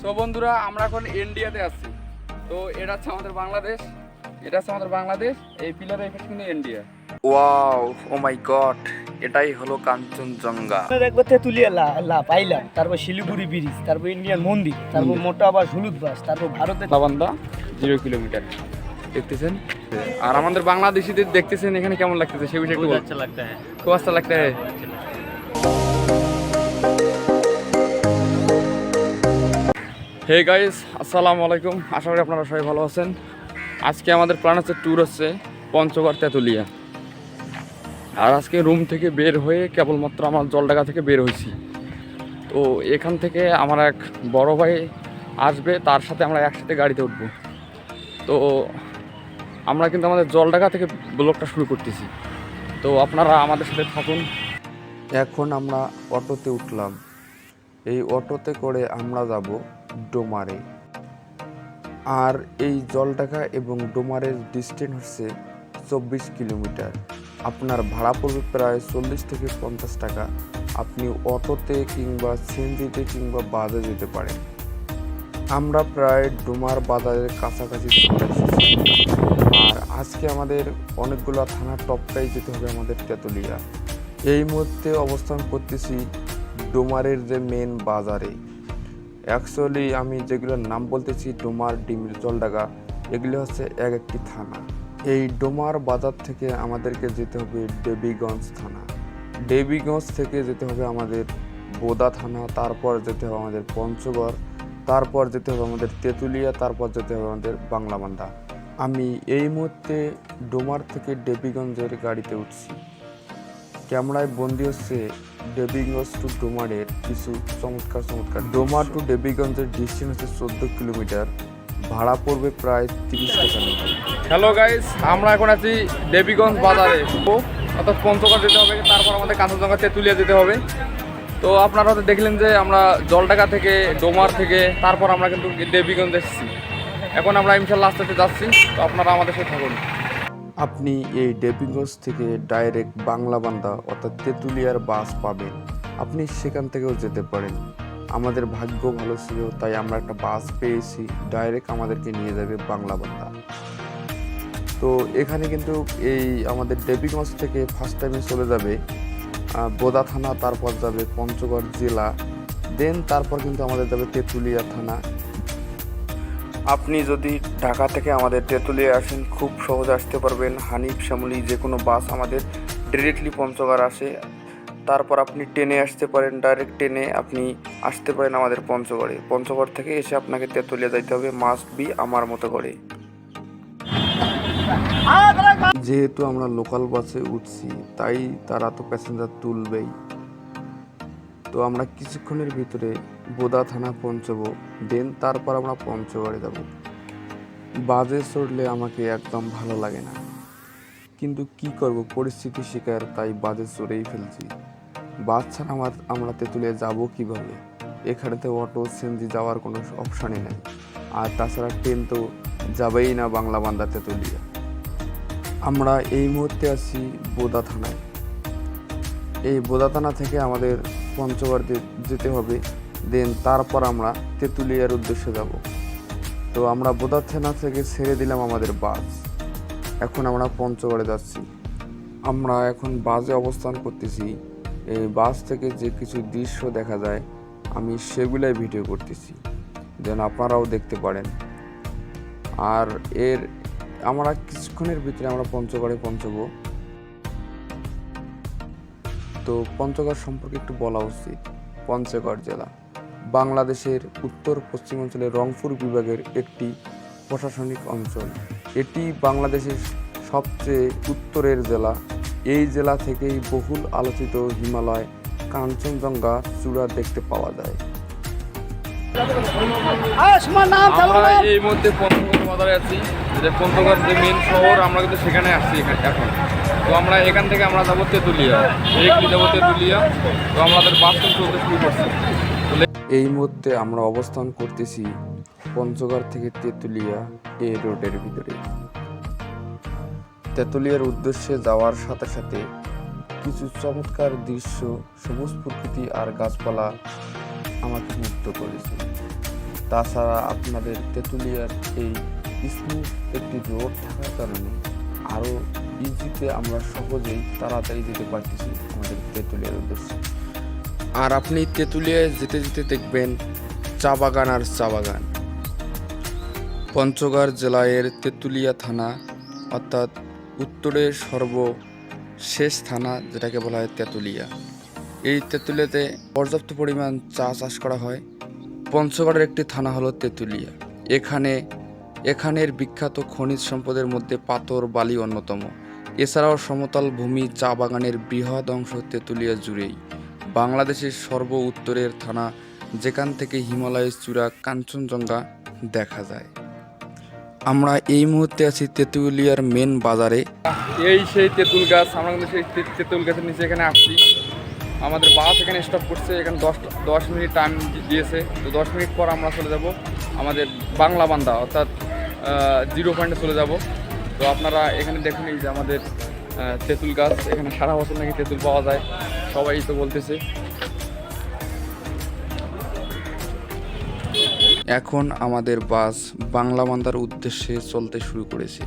So বন্ধুরা আমরা এখন ইন্ডিয়াতে আছি। তো এটা হচ্ছে আমাদের বাংলাদেশ। এটা হচ্ছে আমাদের বাংলাদেশ। এই পিলারের এফেক্ট কিন্তু India wow oh my god এটাই হলো কাঞ্চনজঙ্ঘা। দেখব তেতুলিয়া লা লা পাইলাম। তারপর শিলিগুড়ি ব্রিজ তারপর ইন্ডিয়ান মন্দির তারপর মোটা আবার হলুদ বাস তারপর ভারতের লাবান্দা জিরো কিলোমিটার দেখতেছেন? আর আমাদের বাংলাদেশিদের দেখতেছেন এখানে কেমন লাগতেছে? সে বিষয়ে আচ্ছা খুব আচ্ছা লাগতে খুব আচ্ছা লাগতে হ্যাঁ। হে গাইস, আসসালামু আলাইকুম। আশা করি আপনারা সবাই ভালো আছেন। আজকে আমাদের প্ল্যান হচ্ছে ট্যুর হচ্ছে পঞ্চগড় তেঁতুলিয়া। আর আজকে রুম থেকে বের হয়ে কেবলমাত্র আমার জলডাকা থেকে বের হয়েছি। তো এখান থেকে আমার এক বড় ভাই আসবে, তার সাথে আমরা একসাথে গাড়িতে উঠবো। তো আমরা কিন্তু আমাদের জলডাকা থেকে ব্লগটা শুরু করতেছি। তো আপনারা আমাদের সাথে থাকুন। এখন আমরা অটোতে উঠলাম। এই অটোতে করে আমরা যাব ডোমারে। আর এই জলঢাকা এবং ডোমারের ডিস্টেন্স হচ্ছে চব্বিশ কিলোমিটার। আপনার ভাড়া পড়বে প্রায় চল্লিশ থেকে পঞ্চাশ টাকা। আপনি অটোতে কিংবা সিএনজিতে কিংবা বাসে যেতে পারেন। আমরা প্রায় ডোমার বাজারের কাছাকাছি আর আজকে আমাদের অনেকগুলো থানার টপটাই যেতে হবে আমাদের তেঁতুলিয়া। এই মুহূর্তে অবস্থান করতেছি ডোমারের যে মেন বাজারে। অ্যাকচুয়ালি আমি যেগুলোর নাম বলতেছি, ডোমার, ডিমির, জলডাগা, এগুলো হচ্ছে এক একটি থানা। এই ডোমার বাজার থেকে আমাদেরকে যেতে হবে দেবীগঞ্জ থানা। দেবীগঞ্জ থেকে যেতে হবে আমাদের বোদা থানা, তারপর যেতে হবে আমাদের পঞ্চগড়, তারপর যেতে হবে আমাদের তেঁতুলিয়া, তারপর যেতে হবে আমাদের বাংলাবান্ধা। আমি এই মুহূর্তে ডোমার থেকে দেবীগঞ্জের গাড়িতে উঠছি। ক্যামেরায় বন্দি হচ্ছে দেবীগঞ্জ টু ডোমারের কিছু চমৎকার চমৎকার ডোমার টু দেবীগঞ্জের ডিস্টেন্স হচ্ছে চোদ্দ কিলোমিটার। ভাড়া পড়বে প্রায় তিরিশ টাকা হ্যালো গাইস আমরা এখন আছি দেবীগঞ্জ বাজারে। অর্থাৎ পঞ্চগড় যেতে হবে তারপর আমাদের কাঁচনজঙ্ঘা তেঁতুলিয়া যেতে হবে। তো আপনারা হয়তো দেখলেন যে আমরা জলডাকা থেকে ডোমার থেকে তারপর আমরা কিন্তু দেবীগঞ্জ এসেছি। এখন আমরা ইনশাল্লাহ আস্তে আস্তে যাচ্ছি তো আপনারা আমাদের সাথে থাকুন। আপনি এই ডেবিগঞ্জ থেকে ডাইরেক্ট বাংলাবান্ধা অর্থাৎ তেঁতুলিয়ার বাস পাবেন। আপনি সেখান থেকেও যেতে পারেন। আমাদের ভাগ্য ভালো ছিল, তাই আমরা একটা বাস পেয়েছি। ডাইরেক্ট আমাদেরকে নিয়ে যাবে বাংলাবান্ধা তো এখানে কিন্তু এই আমাদের দেবীগঞ্জ থেকে ফার্স্ট টাইমে চলে যাবে বোদা থানা, তারপর যাবে পঞ্চগড় জেলা দেন তারপর কিন্তু আমাদের যাবে তেঁতুলিয়া থানা। আপনি যদি ঢাকা থেকে আমাদের তেঁতুলিয়া আসেন, খুব সহজ আসতে পারবেন। হানিফ, শ্যামলি যে কোনো বাস আমাদের ডিরেক্টলি পঞ্চগড় আসে। তারপর আপনি ট্রেনে আসতে পারেন ডাইরেক্ট ট্রেনে আপনি আসতে পারেন আমাদের পঞ্চগড়ে। পঞ্চগড় থেকে এসে আপনাকে তেঁতুলিয়া যাইতে হবে মাস্ট বি আমার মতো করে। যেহেতু আমরা লোকাল বাসে উঠছি, তাই তারা তো প্যাসেঞ্জার তুলবেই। তো আমরা কিছুক্ষণের ভিতরে বোদা থানা পৌঁছবো দেন তারপর আমরা পঞ্চগড়ে যাব। বাজে চড়লে আমাকে একদম ভালো লাগে না। কিন্তু কি করব? পরিস্থিতি শিকার, তাই বাজে চড়েই ফেলছি। বাস ছাড়া আমার আমরা তেঁতুলিয়া যাব কীভাবে? এখানেতে অটো, সিএনজি যাওয়ার কোনো অপশানই নেই। আর তাছাড়া ট্রেন তো যাবেই না বাংলা বান্দা তেঁতুলিয়া। আমরা এই মুহূর্তে আছি বোদা থানায়। এই বোদা থানা থেকে আমাদের পঞ্চগড় যেতে হবে দেন তারপর আমরা তেঁতুলিয়ার উদ্দেশ্যে যাব। তো আমরা বোদা থানা থেকে ছেড়ে দিলাম আমাদের বাস। এখন আমরা পঞ্চগড়ে যাচ্ছি। আমরা এখন বাসে অবস্থান করতেছি। এই বাস থেকে যে কিছু দৃশ্য দেখা যায়, আমি সেগুলাই ভিডিও করতেছি। যেন আপনারাও দেখতে পারেন। আর এর, আমরা কিছুক্ষণের ভিতরে আমরা পঞ্চগড়ে পৌঁছবো। তো পঞ্চগড় সম্পর্কে একটু বলা উচিত। পঞ্চগড় জেলা। বাংলাদেশের উত্তর পশ্চিমাঞ্চলের রংপুর বিভাগের একটি প্রশাসনিক অঞ্চল। এটি বাংলাদেশের সবচেয়ে উত্তরের জেলা। এই জেলা থেকেই বহুল আলোচিত হিমালয় কাঞ্চনজঙ্ঘা চূড়া দেখতে পাওয়া যায়। এই মধ্যে পঞ্চগড় আছি যেটা পঞ্চগড় যে মেন শহর, আমরা কিন্তু সেখানে আসছি এখানে তো আমরা এখান থেকে আমরা যাব তেঁতুলিয়া। ডিরেক্টলি যাব তেঁতুলিয়া। তো আমাদের বাস চলতে শুরু করছে। এই মুহূর্তে আমরা অবস্থান করতেছি পঞ্চগড় থেকে তেঁতুলিয়া এই রোডের ভিতরে। তেঁতুলিয়ার উদ্দেশ্যে যাওয়ার সাথে সাথে কিছু চমৎকার দৃশ্য, সবুজ প্রকৃতি আর গাছপালা আমাকে মুক্ত করেছে। তাছাড়া আপনাদের তেঁতুলিয়ার এই স্মুথ একটি রোড থাকার কারণে আরও ইজিতে আমরা সহজেই তাড়াতাড়ি যেতে পারতেছি আমাদের তেঁতুলিয়ার উদ্দেশ্যে। আর আপনি তেঁতুলিয়ায় যেতে যেতে দেখবেন চা বাগান আর চা বাগান। পঞ্চগড় জেলায়ের তেঁতুলিয়া থানা, অর্থাৎ উত্তরের সর্বশেষ থানা যেটাকে বলা হয় তেঁতুলিয়া। এই তেঁতুলিয়াতে পর্যাপ্ত পরিমাণ চা চাষ করা হয়। পঞ্চগড়ের একটি থানা হলো তেঁতুলিয়া। এখানে এখানের বিখ্যাত খনিজ সম্পদের মধ্যে পাথর, বালি অন্যতম। এছাড়াও সমতল ভূমি, চা বাগানের বৃহৎ অংশ তেঁতুলিয়া জুড়েই। বাংলাদেশের সর্ব উত্তরের থানা, যেখান থেকে হিমালয়ের চূড়া কাঞ্চনজঙ্ঘা দেখা যায়। আমরা এই মুহূর্তে আছি তেঁতুলিয়ার মেন বাজারে। এই সেই তেঁতুল গাছ, আমরা কিন্তু সেই তেঁতুল গাছের নিচে এখানে আসছি আমাদের বাস এখানে স্টপ করছে, এখানে দশ দশ মিনিট টাইম দিয়েছে। তো দশ মিনিট পর আমরা চলে যাব আমাদের বাংলা বান্দা, অর্থাৎ জিরো পয়েন্টে চলে যাব। তো আপনারা এখানে দেখুন এই যে আমাদের তেঁতুল গাছ, এখানে সারা বছর নাকি তেঁতুল পাওয়া যায়। সবাই তো বলতেছে। এখন আমাদের বাস বাংলা মান্দার উদ্দেশ্যে চলতে শুরু করেছে।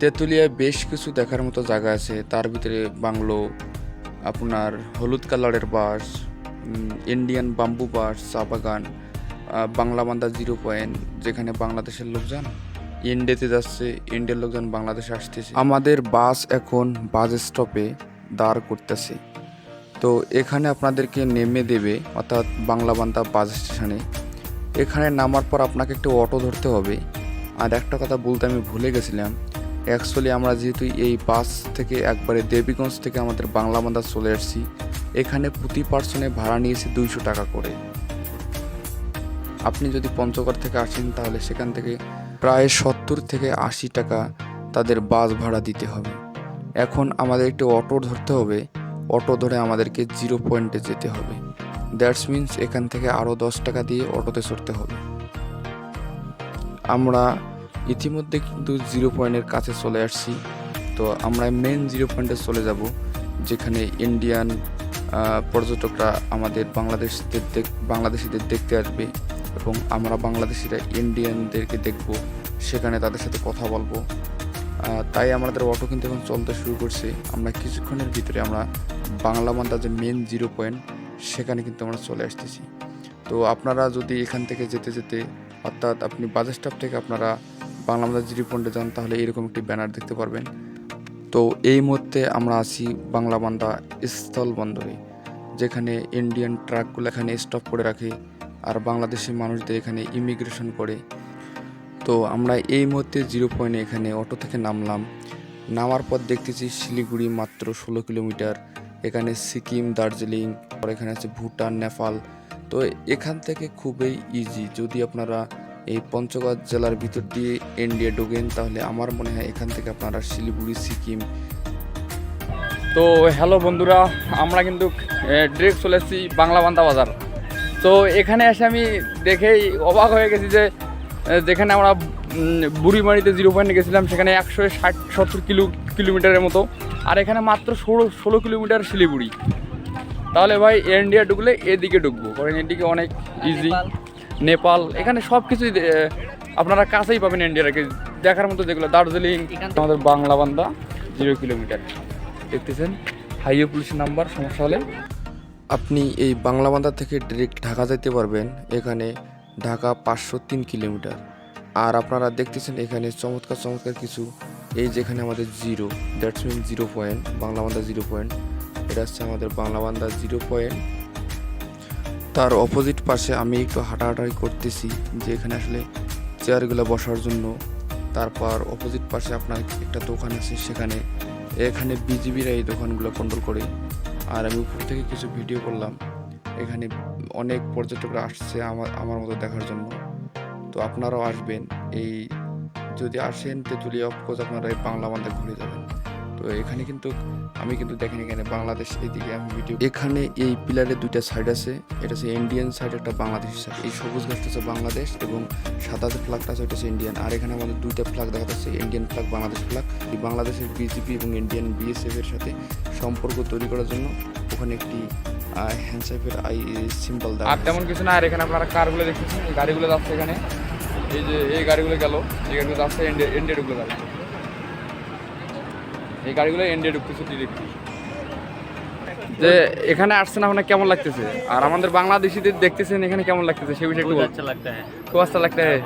তেঁতুলিয়ায় বেশ কিছু দেখার মতো জায়গা আছে। তার ভিতরে বাংলো, আপনার হলুদ কালারের বাস ইন্ডিয়ান বাম্বু বাস, চা বাগান বাংলা মান্দা জিরো পয়েন্ট, যেখানে বাংলাদেশের লোকজন ইন্ডিয়াতে যাচ্ছে, ইন্ডিয়ার লোকজন বাংলাদেশে আসতেছে। আমাদের বাস এখন বাস স্টপে দাঁড় করতেছে। তো এখানে আপনাদেরকে নেমে দেবে, অর্থাৎ বাংলা বান্দা বাস স্টেশনে। এখানে নামার পর আপনাকে একটু অটো ধরতে হবে। আর একটা কথা বলতে আমি ভুলে গেছিলাম অ্যাকচুয়ালি আমরা যেহেতু এই বাস থেকে একবারে দেবীগঞ্জ থেকে আমাদের বাংলা বান্দা চলে আসছি, এখানে প্রতি পার্সনে ভাড়া নিয়েছে দুইশো টাকা করে। আপনি যদি পঞ্চগড় থেকে আসেন, তাহলে সেখান থেকে প্রায় সত্তর থেকে আশি টাকা তাদের বাস ভাড়া দিতে হবে। এখন আমাদের একটি অটো ধরতে হবে। অটো ধরে আমাদেরকে জিরো পয়েন্টে যেতে হবে। দ্যাটস মিন্স এখান থেকে আরও দশ টাকা দিয়ে অটোতে চড়তে হবে। আমরা ইতিমধ্যে কিন্তু জিরো পয়েন্টের কাছে চলে আসছি। তো আমরা মেন জিরো পয়েন্টে চলে যাব, যেখানে ইন্ডিয়ান পর্যটকরা আমাদের বাংলাদেশদের বাংলাদেশিদের দেখতে আসবে। এবং আমরা বাংলাদেশিরা ইন্ডিয়ানদেরকে দেখব, সেখানে তাদের সাথে কথা বলব। তাই আমাদের অটো কিন্তু এখন চলতে শুরু করছে। আমরা কিছুক্ষণের ভিতরে আমরা বাংলা মান্দার যে মেন জিরো পয়েন্ট সেখানে কিন্তু আমরা চলে আসতেছি। তো আপনারা যদি এখান থেকে যেতে যেতে, অর্থাৎ আপনি বাজার স্টপ থেকে আপনারা বাংলা মান্দার জিরো পয়েন্টে যান, তাহলে এরকম একটি ব্যানার দেখতে পারবেন। তো এই মুহূর্তে আমরা আছি বাংলা বান্দা স্থল বন্দরে, যেখানে ইন্ডিয়ান ট্রাকগুলো এখানে স্টপ করে রাখে। আর বাংলাদেশি মানুষদের এখানে ইমিগ্রেশন করে। তো আমরা এই মুহূর্তে জিরো পয়েন্টে এখানে অটো থেকে নামলাম। নামার পর দেখতেছি শিলিগুড়ি মাত্র ষোলো কিলোমিটার, এখানে সিকিম, দার্জিলিং আর এখানে আছে ভুটান, নেপাল। তো এখান থেকে খুবই ইজি যদি আপনারা এই পঞ্চগড় জেলার ভিতর দিয়ে ইন্ডিয়া ঢোকেন, তাহলে আমার মনে হয় এখান থেকে আপনারা শিলিগুড়ি, সিকিম। তো হ্যালো বন্ধুরা, আমরা কিন্তু ডিরেক্ট চলে এসেছি বাংলা বান্দা বাজার। তো এখানে এসে আমি দেখেই অবাক হয়ে গেছি যে যেখানে আমরা বুড়িমারিতে জিরো পয়েন্টে গেছিলাম সেখানে একশো ষাট সত্তর কিলো কিলোমিটারের মতো। আর এখানে মাত্র ষোলো ষোলো কিলোমিটার শিলিগুড়ি। তাহলে ভাই ইন্ডিয়া ঢুকলে এদিকে ঢুকবো কারণ এদিকে অনেক ইজি নেপাল। নেপাল এখানে সব কিছুই আপনারা কাছেই পাবেন ইন্ডিয়াকে দেখার মতো যেগুলো দার্জিলিং আমাদের বাংলা বান্দা জিরো কিলোমিটার দেখতেছেন? হাইওয়ে পুলিশ নাম্বার সমস্যা হলে আপনি এই বাংলা বান্দা থেকে ডিরেক্ট ঢাকা যেতে পারবেন, এখানে ঢাকা পাঁচশো তিন কিলোমিটার। আর আপনারা দেখতেছেন এখানে চমৎকার চমৎকার কিছু, এই যেখানে আমাদের zero that's mean zero point Banglabandha zero point এটা হচ্ছে আমাদের বাংলা বান্দা জিরো পয়েন্ট তার অপোজিট পাশে আমি একটু হাঁটাহাঁটাই করতেছি, যে এখানে আসলে চেয়ারগুলো বসার জন্য। তারপর অপোজিট পাশে আপনার একটা দোকান আছে, সেখানে। এখানে বিজিবিরা এই দোকানগুলো কন্ট্রোল করে। আর আমি উপর থেকে কিছু ভিডিও করলাম। এখানে অনেক পর্যটকরা আসছে আমার আমার মতো দেখার জন্য। তো আপনারাও আসবেন। এই যদি আসেন তেঁতুলিয়া, অফকোর্স আপনারা এই বাংলা বান্ধা ঘুরে যাবেন। তো এখানে কিন্তু আমি কিন্তু দেখিনি এখানে বাংলাদেশ এদিকে আমি ভিডিও এখানে এই পিলারে দুইটা সাইড আছে। এটা হচ্ছে ইন্ডিয়ান সাইড একটা বাংলাদেশি সাইড এই সবুজ গাছটা হচ্ছে বাংলাদেশ এবং সাদা যে ফ্ল্যাগটা আছে ওটা হচ্ছে ইন্ডিয়ান আর এখানে আমাদের দুইটা ফ্ল্যাগ দেখা যাচ্ছে ইন্ডিয়ান ফ্ল্যাগ বাংলাদেশ ফ্ল্যাগ এই বাংলাদেশের বিজেপি এবং ইন্ডিয়ান বিএসএফ এর সাথে সম্পর্ক তৈরি করার জন্য ওখানে একটি হ্যান্ডসাইপের আই সিম্বল দেওয়া আর তেমন কিছু না আর এখানে আপনারা কারগুলো দেখতেছেন গাড়িগুলো যাচ্ছে এখানে। এই যে এই গাড়িগুলো গেল এই গাড়িগুলো যাচ্ছে ঢুকলো গাড়ি এই গাড়িগুলো এন্ডে ঢুকতেছে ডিরেক্টলি যে এখানে আসছেন আপনার কেমন লাগতেছে আর আমাদের বাংলাদেশিদের দেখতেছেন এখানে কেমন লাগতেছে সে বিষয়ে একটু बहुत বলুন। अच्छा लगता है খুব अच्छा लगता है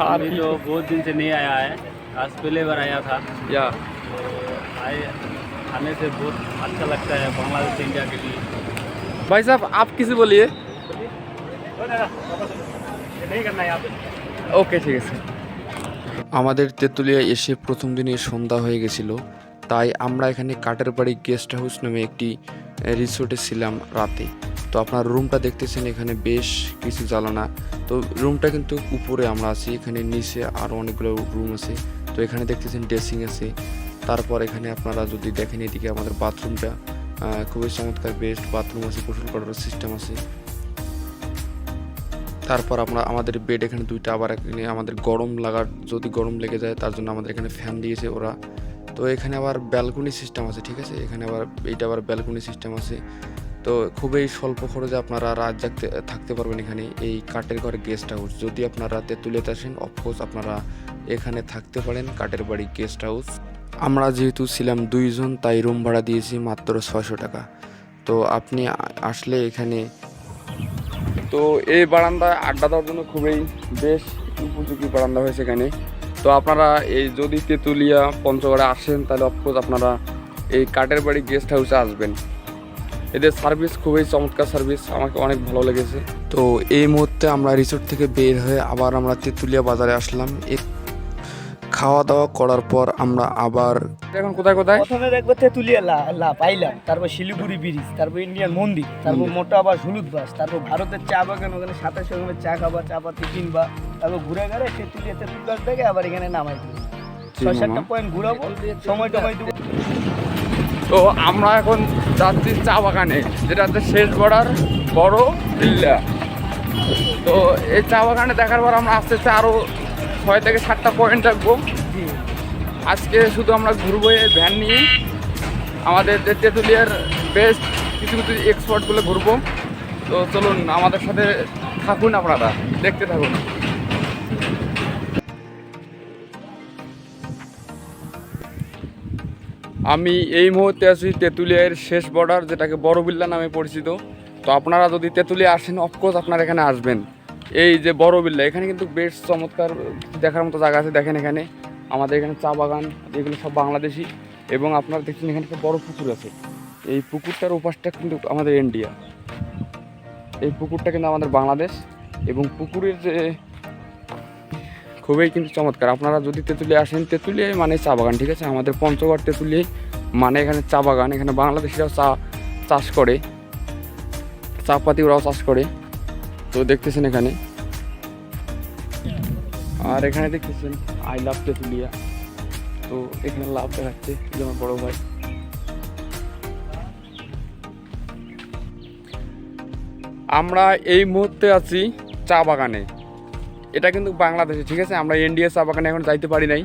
আর अभी तो बहुत दिन से नहीं आया है आज पहले बार आया था या आए आने से बहुत अच्छा लगता है बांग्लादेश इंडिया के लिए भाई साहब आप किसी बोलिए नहीं करना है यहाँ पे ओके ठीक है सर আমাদের তেঁতুলিয়া এসে প্রথম দিনে সন্ধ্যা হয়ে গেছিল, তাই আমরা এখানে কাঠের বাড়ি গেস্ট হাউস নামে একটি রিসোর্টে ছিলাম রাতে। তো আপনার রুমটা দেখতেছেন এখানে বেশ কিছু জ্বালানা। তো রুমটা কিন্তু উপরে আমরা আছি, এখানে নিচে আরও অনেকগুলো রুম আছে। তো এখানে দেখতেছেন ড্রেসিং আছে। তারপর এখানে আপনারা যদি দেখেন এদিকে আমাদের বাথরুমটা খুবই চমৎকার বেস্ট বাথরুম আছে গোসল করার সিস্টেম আছে। তারপর আমরা, আমাদের বেড এখানে দুইটা আবার এখানে আমাদের গরম লাগার, যদি গরম লেগে যায় তার জন্য আমাদের এখানে ফ্যান দিয়েছে ওরা। তো এখানে আবার ব্যালকনি সিস্টেম আছে, ঠিক আছে? এখানে আবার, এইটা আবার ব্যালকনি সিস্টেম আছে। তো খুবই স্বল্প খরচে আপনারা রাত জাগতে, থাকতে পারবেন এখানে এই কাঠের ঘরে গেস্ট হাউস যদি আপনারা তেঁতুলেতে আসেন অফকোর্স আপনারা এখানে থাকতে পারেন কাঠের বাড়ি গেস্ট হাউস আমরা যেহেতু ছিলাম দুইজন, তাই রুম ভাড়া দিয়েছি মাত্র ছয়শো টাকা। তো আপনি আসলে এখানে তো এই বারান্দায় আড্ডা দেওয়ার জন্য খুবই বেশ উপযোগী বারান্দা হয়েছে এখানে। তো আপনারা এই যদি তেঁতুলিয়া পঞ্চগড়ে আসেন, তাহলে অফকোর্স আপনারা এই কাটের বাড়ি গেস্ট হাউসে আসবেন। এদের সার্ভিস খুবই চমৎকার সার্ভিস আমাকে অনেক ভালো লেগেছে। তো এই মুহূর্তে আমরা রিসোর্ট থেকে বের হয়ে আবার আমরা তেঁতুলিয়া বাজারে আসলাম। এক খাওয়া দাওয়া করার পর আমরা আবার এখন কোথায় কোথায়? প্রথমে দেখব তেঁতুলিয়া লা লা পাইলাম তারপর শিলিগুড়ি ব্রিজ তারপর ইন্ডিয়ান মন্দির তারপর মোটা আবার হলুদ বাস তারপর ভারতের চা বাগান ওখানে সাথে সঙ্গে চা খাবা চা পাতি কিনবা তারপর ঘুরে গেলে তেঁতুলিয়া তেঁতুল গাছ দেখে আবার এখানে নামাই দিবো ছয় সাতটা পয়েন্ট ঘুরাবো সময় টময় দেবো। তো আমরা এখন যাচ্ছি চা বাগানে যেটা হচ্ছে শেষ বর্ডার বড় বিল্লা। তো এই চা বাগানে দেখার পর আমরা আস্তে আস্তে আরও ছয় থেকে সাতটা পয়েন্ট রাখব। আজকে শুধু আমরা ঘুরবো এই ভ্যান নিয়ে আমাদের তেঁতুলিয়ার বেস্ট কিছু কিছু এক্সপোর্টগুলো ঘুরবো। তো চলুন, আমাদের সাথে থাকুন আপনারা, দেখতে থাকুন। আমি এই মুহূর্তে আছি তেঁতুলিয়ার শেষ বর্ডার যেটাকে বড় বিল্লা নামে পরিচিত। তো আপনারা যদি তেঁতুলিয়া আসেন অফকোর্স আপনারা এখানে আসবেন। এই যে বড় বিল্লা, এখানে কিন্তু বেশ চমৎকার দেখার মতো জায়গা আছে, দেখেন এখানে। আমাদের এখানে চা বাগান, এগুলো সব বাংলাদেশি। এবং আপনারা দেখছেন এখানে একটা বড় পুকুর আছে। এই পুকুরটার উপাসটা কিন্তু আমাদের ইন্ডিয়া। এই পুকুরটা কিন্তু আমাদের বাংলাদেশ। এবং পুকুরের যে খুবই কিন্তু চমৎকার। আপনারা যদি তেঁতুলিয়া আসেন তেঁতুলিয়ায় মানে চা বাগান, ঠিক আছে? আমাদের পঞ্চগড় তেঁতুলিয়ায় মানে এখানে চা বাগান। এখানে বাংলাদেশিরাও চা চাষ করে। চা পাতি ওরাও চাষ করে। তো দেখতেছেন এখানে। আর এখানে দেখতেছেন আই লাভ তেঁতুলিয়া তো এখানে লাভ দেখাচ্ছে, এই যে আমার বড় ভাই। আমরা এই মুহূর্তে আছি চা বাগানে। এটা কিন্তু বাংলাদেশে, ঠিক আছে? আমরা ইন্ডিয়া চা বাগানে এখন যাইতে পারি নাই।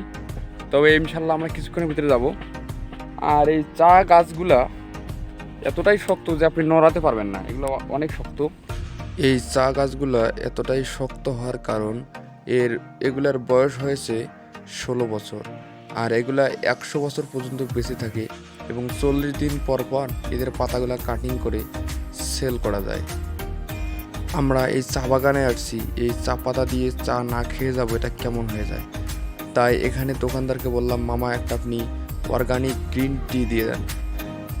তবে ইনশাল্লাহ আমরা কিছুক্ষণের ভিতরে যাব। আর এই চা গাছগুলা এতটাই শক্ত যে আপনি নড়াতে পারবেন না। এগুলো অনেক শক্ত। এই চা গাছগুলো এতটাই শক্ত হওয়ার কারণ এর, এগুলার বয়স হয়েছে ষোলো বছর। আর এগুলা একশো বছর পর্যন্ত বেঁচে থাকে এবং চল্লিশ দিন পর পর এদের পাতাগুলা কাটিং করে সেল করা যায়। আমরা এই চা বাগানে আসছি, এই চা পাতা দিয়ে চা না খেয়ে যাব, এটা কেমন হয়ে যায়? তাই এখানে দোকানদারকে বললাম, মামা, একটা আপনি অর্গানিক গ্রিন টি দিয়ে দেন।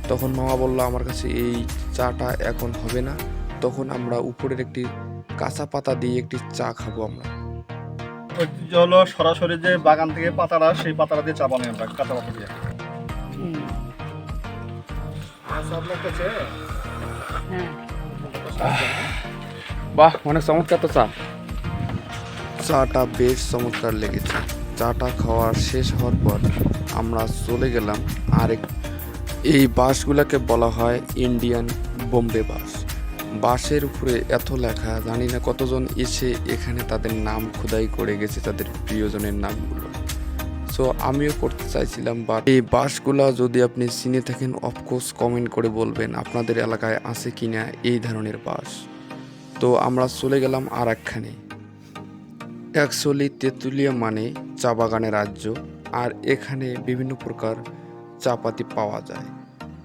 তখন মামা বলল, আমার কাছে এই চাটা এখন হবে না। তখন আমরা উপরের একটি কাঁচা পাতা দিয়ে একটি চা খাব আমরা। ঐতিহ্য হলো সরাসরি যে বাগান থেকে পাতাটা সেই পাতাটা দিয়ে চা বানাই আমরা কাঁচা পাতা দিয়ে। বাহ অনেক চমৎকার তো চা। চাটা বেশ চমৎকার লেগেছে। চাটা খাওয়ার শেষ হওয়ার পর আমরা চলে গেলাম আরেক এই বাসগুলোকে বলা হয় ইন্ডিয়ান বোম্বে বাস। বাসের উপরে এত লেখা, জানি না কতজন এসে এখানে তাদের নাম খোদাই করে গেছে, তাদের প্রিয়জনের নামগুলো। সো আমিও করতে চাইছিলাম বাট এই বাসগুলা যদি আপনি চিনে থাকেন অফকোর্স কমেন্ট করে বলবেন আপনাদের এলাকায় আছে কিনা এই ধরনের বাস তো আমরা চলে গেলাম আর একখানে অ্যাকচুয়ালি তেঁতুলিয়া মানে চা বাগানের রাজ্য, আর এখানে বিভিন্ন প্রকার চা পাতি পাওয়া যায়।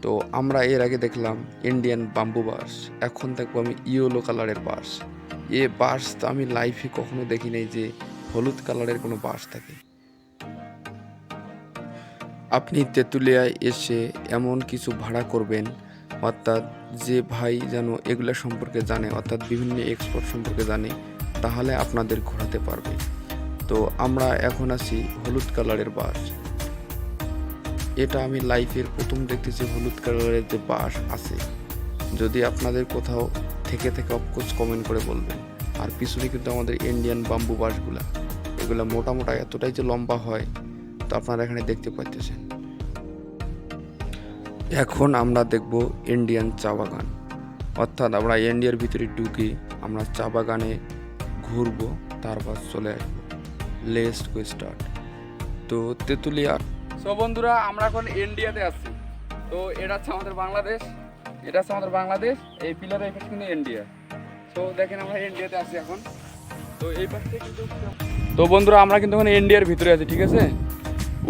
তো আমরা এর আগে দেখলাম ইন্ডিয়ান বাম্বু বাস এখন দেখব আমি ইয়েলো কালারের বাস এ বাস তো আমি লাইফে কখনো দেখি নাই যে হলুদ কালারের কোনো বাস থাকে। আপনি তেঁতুলিয়ায় এসে এমন কিছু ভাড়া করবেন, অর্থাৎ যে ভাই যেন এগুলো সম্পর্কে জানে, অর্থাৎ বিভিন্ন এক্সপোর্ট সম্পর্কে জানে, তাহলে আপনাদের ঘোরাতে পারবে। তো আমরা এখন আছি হলুদ কালারের বাস এটা আমি লাইফের প্রথম দেখতেছি হলুদ কালারের যে বাস আছে, যদি আপনাদের কোথাও থেকে থেকে অফকোর্স কমেন্ট করে বলবেন। আর পিছনে কিন্তু আমাদের ইন্ডিয়ান বাম্বু বাসগুলা এগুলো মোটা মোটা এতটাই যে লম্বা হয়, তো আপনারা এখানে দেখতে পাচ্ছেন এখন আমরা দেখব ইন্ডিয়ান চা বাগান। অর্থাৎ আমরা ইন্ডিয়ার ভিতরে ঢুকে আমরা চা বাগানে ঘুরবো, তারপর চলে আসব। লেস্ট গো স্টার্ট তো তেঁতুলিয়া সো বন্ধুরা, আমরা এখন ইন্ডিয়াতে আছি। তো এটা হচ্ছে আমাদের বাংলাদেশ। এটা হচ্ছে আমাদের বাংলাদেশ। এই পিলারের এফেক্ট কিন্তু ইন্ডিয়া তো দেখেন আমরা ইন্ডিয়াতে আছি এখন। তো এই পাশ কিন্তু তো বন্ধুরা, আমরা কিন্তু এখন ইন্ডিয়ার ভিতরে আছি, ঠিক আছে?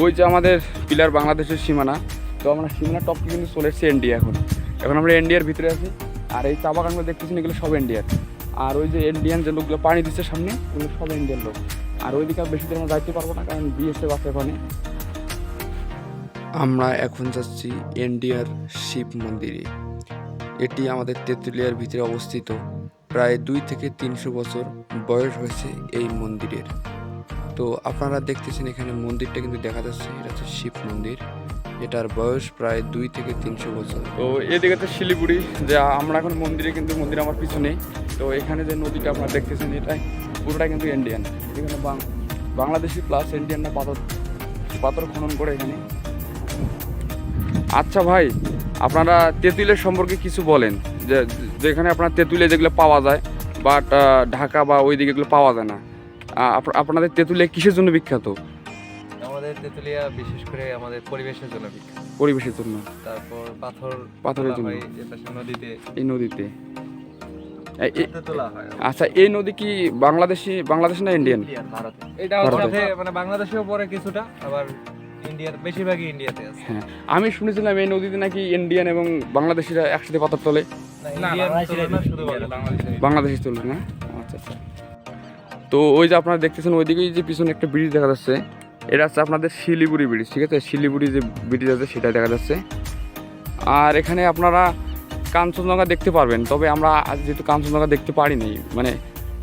ওই যে আমাদের পিলার বাংলাদেশের সীমানা। তো আমরা সীমানা টপকে কিন্তু চলে এসেছি ইন্ডিয়া এখন। এখন আমরা ইন্ডিয়ার ভিতরে আছি। আর এই চা বাগানগুলো দেখতেছি এগুলো সব ইন্ডিয়ার আর ওই যে ইন্ডিয়ান যে লোকগুলো পানি দিচ্ছে সামনে ওগুলো সব ইন্ডিয়ান লোক। আর ওইদিকে বেশি দিন আমরা যাইতে পারব না, কারণ বিএসএফ আছে ওখানে। আমরা এখন যাচ্ছি ইন্ডিয়ার শিব মন্দিরে। এটি আমাদের তেঁতুলিয়ার ভিতরে অবস্থিত। প্রায় দুই থেকে তিনশো বছর বয়স হয়েছে এই মন্দিরের। তো আপনারা দেখতেছেন এখানে মন্দিরটা কিন্তু দেখা যাচ্ছে, এটা হচ্ছে শিব মন্দির। এটার বয়স প্রায় দুই থেকে তিনশো বছর। তো এদিকে তো শিলিগুড়ি, যা আমরা এখন মন্দিরে কিন্তু মন্দির আমার পিছনে। তো এখানে যে নদীটা আপনারা দেখতেছেন, এটা পুরোটা কিন্তু ইন্ডিয়ান এখানে বাংলাদেশি প্লাস ইন্ডিয়ানরা পাথর পাথর খনন করে এখানে। আচ্ছা ভাই আপনারা তেঁতুলের সম্পর্কে কিছু বলেন। যে যেখানে আপনার তেঁতুলে যেগুলো পাওয়া যায় বাট ঢাকা বা ওই দিকে এগুলো পাওয়া যায় না। আপনাদের তেঁতুলে কিসের জন্য বিখ্যাত? আমাদের তেঁতুলিয়া বিশেষ করে আমাদের পরিবেশের জন্য বিখ্যাত। পরিবেশের জন্য। তারপর পাথর পাথরের জন্য। নদীতে। এই নদীতে। আচ্ছা এই নদী কি বাংলাদেশি বাংলাদেশ না ইন্ডিয়ান? এটা মানে বাংলাদেশেও পড়ে কিছুটা আবার ইন্ডিয়ার বেশিরভাগই ইন্ডিয়াতে আছে। হ্যাঁ আমি শুনেছিলাম এই নদীতে নাকি ইন্ডিয়ান এবং বাংলাদেশিরা একসাথে পাথর তোলে। না ইন্ডিয়ান না, বাংলাদেশি। তোলে না? আচ্ছা আচ্ছা। তো ওই যে আপনারা দেখতেছেন ওইদিকে যে পিছনে একটা ব্রিজ দেখা যাচ্ছে এটা হচ্ছে আপনাদের শিলিগুড়ি ব্রিজ ঠিক আছে? শিলিগুড়ি যে ব্রিজ আছে সেটা দেখা যাচ্ছে। আর এখানে আপনারা কাঞ্চনজঙ্ঘা দেখতে পারবেন তবে আমরা আজ যেহেতু কাঞ্চনজঙ্ঘা দেখতে পারিনি মানে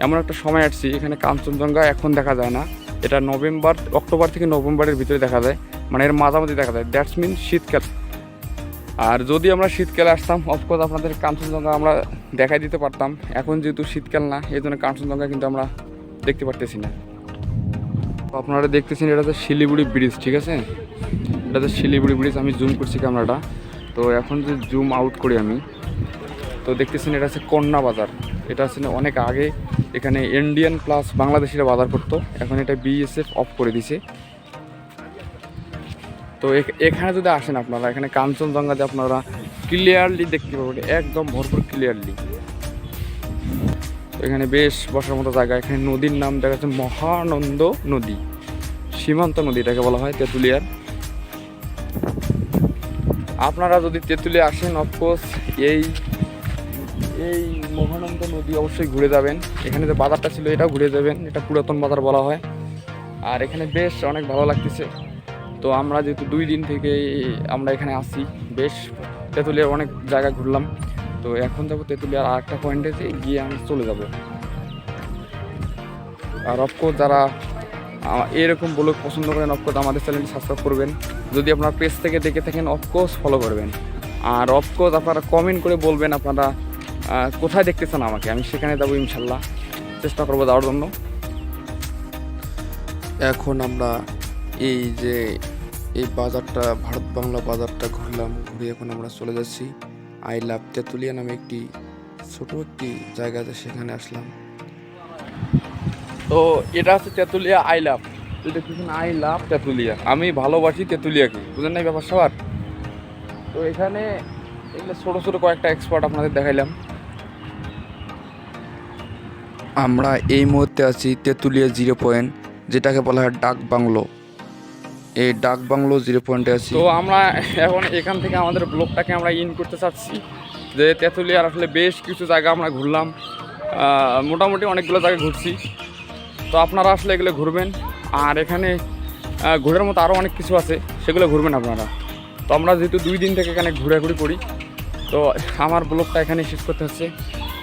এমন একটা সময় আসছি এখানে কাঞ্চনজঙ্ঘা এখন দেখা যায় না। এটা নভেম্বর, অক্টোবর থেকে নভেম্বরের ভিতরে দেখা যায়। মানে এর মাঝামাঝি দেখা যায়। দ্যাটস মিন শীতকাল। আর যদি আমরা শীতকালে আসতাম অফকোর্স আপনাদের কাঞ্চনজঙ্ঘা আমরা দেখাই দিতে পারতাম। এখন যেহেতু শীতকাল না, এই জন্য কাঞ্চনজঙ্ঘা কিন্তু আমরা দেখতে পারতেছি না। তো আপনারা দেখতেছেন, এটা হচ্ছে শিলিগুড়ি ব্রিজ ঠিক আছে? এটা হচ্ছে শিলিগুড়ি ব্রিজ আমি জুম করছি ক্যামেরাটা তো এখন যে জুম আউট করি আমি তো দেখতেছেন এটা হচ্ছে কন্যা বাজার। এটা না অনেক আগে এখানে ইন্ডিয়ান প্লাস বাংলাদেশিরা বাজার করতো। এখন এটা বিএসএফ অফ করে দিছে। তো এখ- এখানে যদি আসেন আপনারা, এখানে কাঞ্চনজঙ্ঘাতে আপনারা ক্লিয়ারলি দেখতে পাবেন, একদম ভরপুর ক্লিয়ারলি এখানে বেশ বসার মতো জায়গা। এখানে নদীর নাম দেখা যাচ্ছে মহানন্দ নদী। সীমান্ত নদী এটাকে বলা হয়, তেঁতুলিয়ার। আপনারা যদি তেঁতুলিয়া আসেন অফকোর্স এই এই মহানন্দ নদী অবশ্যই ঘুরে যাবেন। এখানে যে বাজারটা ছিল এটাও ঘুরে যাবেন, এটা পুরাতন বাজার বলা হয়। আর এখানে বেশ অনেক ভালো লাগতেছে। তো আমরা যেহেতু দুই দিন থেকে আমরা এখানে আসি, বেশ তেঁতুলিয়ার অনেক জায়গা ঘুরলাম। তো এখন যাব তেঁতুলিয়ার আর একটা পয়েন্টে গিয়ে আমি চলে যাব। আর অফকোর্স যারা এরকম ব্লগ পছন্দ করেন অফকোর্স আমাদের চ্যানেলটি সাবস্ক্রাইব করবেন। যদি আপনারা পেজ থেকে দেখে থাকেন অফকোর্স ফলো করবেন। আর অফকোর্স আপনারা কমেন্ট করে বলবেন আপনারা কোথায় দেখতে চান আমাকে? আমি সেখানে যাব ইনশাল্লাহ। চেষ্টা করব যাওয়ার জন্য। এখন আমরা এই যে এই বাজারটা ভারত বাংলা বাজারটা ঘুরলাম ঘুরে এখন আমরা চলে যাচ্ছি আই লাভ তেঁতুলিয়া নামে একটি ছোট একটি জায়গা আছে সেখানে আসলাম। তো এটা হচ্ছে তেঁতুলিয়া আই লাভ। এই দেখতেছেন আই লাভ তেঁতুলিয়া। আমি ভালোবাসি তেঁতুলিয়াকে। বুঝেন নাই ব্যাপার সবার? তো এখানে এগুলো ছোটো ছোটো কয়েকটা এক্সপার্ট আপনাদের দেখাইলাম। আমরা এই মুহূর্তে আছি তেঁতুলিয়া জিরো পয়েন্ট, যেটাকে বলা হয় ডাক বাংলো। এই ডাক বাংলো জিরো পয়েন্টে আছি। তো আমরা এখন এখান থেকে আমাদের ব্লগটাকে আমরা ইন করতে চাচ্ছি। যে তেঁতুলিয়ার আসলে বেশ কিছু জায়গা আমরা ঘুরলাম। মোটামুটি অনেকগুলো জায়গা ঘুরছি। তো আপনারা আসলে এগুলো ঘুরবেন। আর এখানে ঘোরার মতো আরও অনেক কিছু আছে। সেগুলো ঘুরবেন আপনারা। তো আমরা যেহেতু দুই দিন থেকে এখানে ঘোরাঘুরি করি, তো আমার ব্লগটা এখানে শেষ করতে হচ্ছে।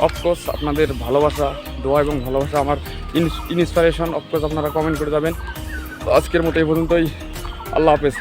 অফকোর্স আপনাদের ভালোবাসা, দোয়া এবং ভালোবাসা আমার ইনস্পিরেশন অফকোর্স আপনারা কমেন্ট করে যাবেন। তো আজকের মতো এই পর্যন্তই। আল্লাহ হাফেজ।